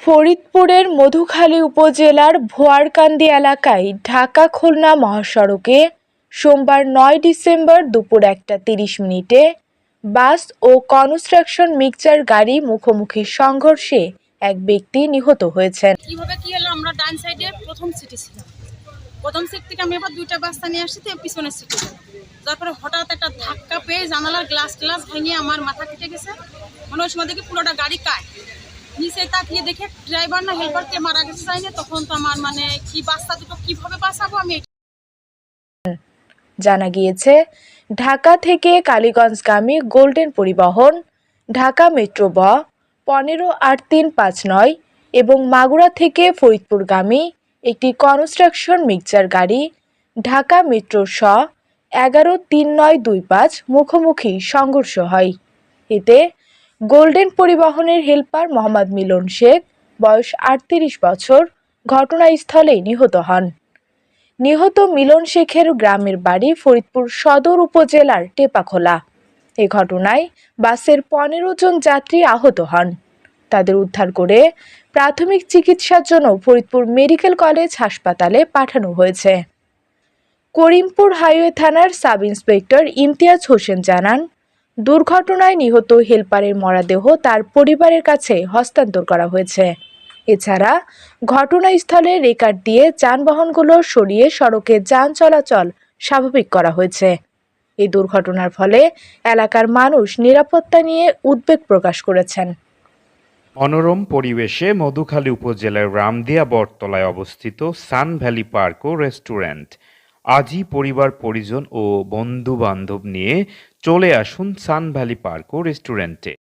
ফরিদপুরের মধুখালী উপজেলার ভোয়ারকান্দি এলাকায় ঢাকা খুলনা মহাসড়কে সোমবার নয় ডিসেম্বর দুপুর একটা তিরিশ মিনিটে বাস ও কনস্ট্রাকশন মিক্সচার গাড়ি মুখোমুখি সংঘর্ষে এক ব্যক্তি নিহত হয়েছেন। কীভাবে কি হলো? আমরা ডান সাইডে প্রথম সিটে ছিলাম। প্রথম সিট থেকে আমি আবার দুইটা বাস্তা নিয়ে আসছি, তো পিছনের সিটে তারপরে হঠাৎ একটা ধাক্কা পেয়ে জানালার গ্লাস গ্লাস ভেঙে আমার মাথা কেটে গেছে। মনে সময় দেখি পুরোটা গাড়ি কায় নিচে তাকিয়ে দেখে ড্রাইভার না হেল্পারকে মারা গেছে যাই না, তখন তো আমার মানে কি বাস্তা দুটো কীভাবে বাঁচাবো আমি জানা গিয়েছে, ঢাকা থেকে কালীগঞ্জগামী গোল্ডেন পরিবহন, ঢাকা মেট্রো ব, পনেরো আট তিন পাঁচ নয় এবং মাগুরা থেকে ফরিদপুরগামী একটি কনস্ট্রাকশন মিক্সচার গাড়ি, ঢাকা মেট্রো স, এগারো তিন নয় দুই পাঁচ মুখোমুখি সংঘর্ষ হয়। এতে গোল্ডেন পরিবহনের হেল্পার মোহাম্মদ মিলন শেখ, বয়স আটত্রিশ বছর, ঘটনাস্থলেই নিহত হন। নিহত মিলন শেখের গ্রামের বাড়ি ফরিদপুর সদর উপজেলার টেপাখোলা। এ ঘটনায় বাসের পনেরো জন যাত্রী আহত হন। তাদের উদ্ধার করে প্রাথমিক চিকিৎসার জন্য ফরিদপুর মেডিকেল কলেজ হাসপাতালে পাঠানো হয়েছে। করিমপুর হাইওয়ে থানার সাব ইন্সপেক্টর ইমতিয়াজ হোসেন জানান দুর্ঘটনায় নিহত হেলপারের মরাদেহ তার পরিবারের কাছে হস্তান্তর করা হয়েছে। এছাড়া, ঘটনাস্থলে রেকার দিয়ে যানবাহনগুলো সরিয়ে সড়কে যান চলাচল স্বাভাবিক করা হয়েছে। এই দুর্ঘটনার ফলে এলাকার মানুষ নিরাপত্তা নিয়ে উদ্বেগ প্রকাশ করেছেন। মনোরম পরিবেশে মধুখালী উপজেলার রামদিয়া বটতলায় অবস্থিত সান ভ্যালি পার্ক ও রেস্টুরেন্ট আজই পরিবার পরিজন ও বন্ধু বান্ধব নিয়ে চলে আসুন সান ভ্যালি পার্ক ও রেস্টুরেন্টে।